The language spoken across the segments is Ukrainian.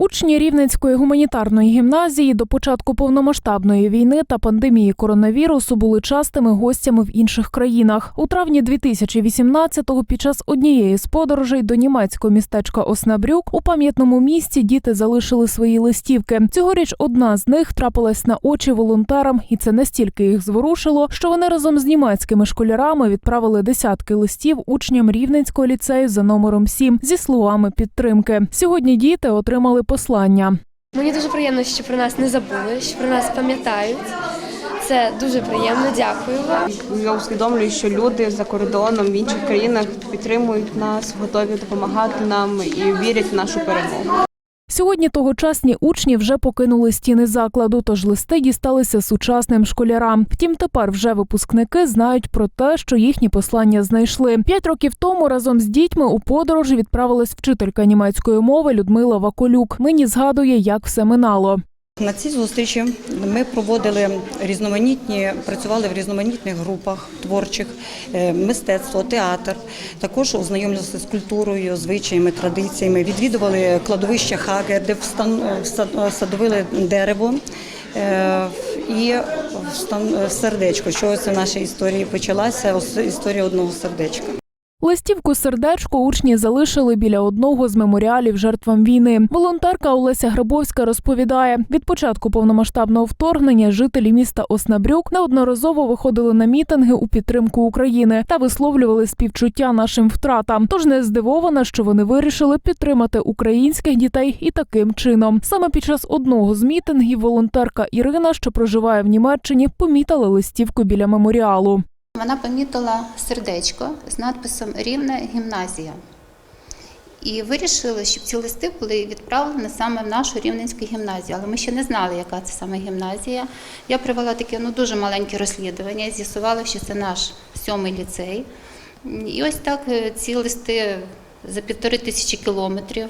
Учні Рівненської гуманітарної гімназії до початку повномасштабної війни та пандемії коронавірусу були частими гостями в інших країнах. У травні 2018-го під час однієї з подорожей до німецького містечка Оснабрюк у пам'ятному місці діти залишили свої листівки. Цьогоріч одна з них трапилась на очі волонтерам, і це настільки їх зворушило, що вони разом з німецькими школярами відправили десятки листів учням Рівненського ліцею за номером 7 зі словами підтримки. Сьогодні діти отримали послання. Мені дуже приємно, що про нас не забули, що про нас пам'ятають. Це дуже приємно. Дякую вам. Я усвідомлюю, що люди за кордоном в інших країнах підтримують нас, готові допомагати нам і вірять в нашу перемогу. Сьогодні тогочасні учні вже покинули стіни закладу, тож листи дісталися сучасним школярам. Втім, тепер вже випускники знають про те, що їхні послання знайшли. П'ять років тому разом з дітьми у подорож відправилась вчителька німецької мови Людмила Ваколюк. Нині згадує, як все минало. На цій зустрічі ми проводили різноманітні, працювали в різноманітних групах творчих, е, мистецтво, театр. Також ознайомилися з культурою, звичаями, традиціями. Відвідували кладовище Хагер, де садовили дерево. е, І сердечко, що це нашій історії почалася, історія одного сердечка. Листівку сердечко учні залишили біля одного з меморіалів жертвам війни. Волонтерка Олеся Грабовська розповідає: від початку повномасштабного вторгнення жителі міста Оснабрюк неодноразово виходили на мітинги у підтримку України та висловлювали співчуття нашим втратам. Тож не здивована, що вони вирішили підтримати українських дітей і таким чином. Саме під час одного з мітингів волонтерка Ірина, що проживає в Німеччині, помітила листівку біля меморіалу. Вона помітила сердечко з надписом Рівна гімназія. І вирішили, щоб ці листи були відправлені саме в нашу Рівненську гімназію. Але ми ще не знали, яка це саме гімназія. Я провела таке ну, дуже маленьке розслідування, з'ясувала, що це наш сьомий ліцей. І ось так е, ці листи за півтори тисячі кілометрів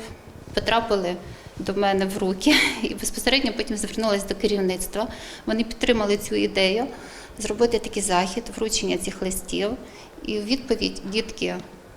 потрапили до мене в руки і безпосередньо потім звернулася до керівництва. Вони підтримали цю ідею зробити такий захід, вручення цих листів. І у відповідь дітки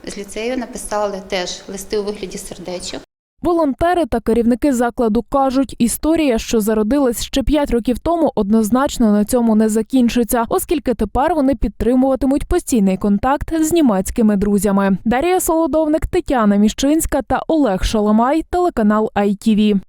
з ліцею написали теж листи у вигляді сердечок. Волонтери та керівники закладу кажуть, історія, що зародилась ще п'ять років тому, однозначно на цьому не закінчиться, оскільки тепер вони підтримуватимуть постійний контакт з німецькими друзями. Дар'я Солодовник, Тетяна Міщинська та Олег Шаламай, телеканал ITV.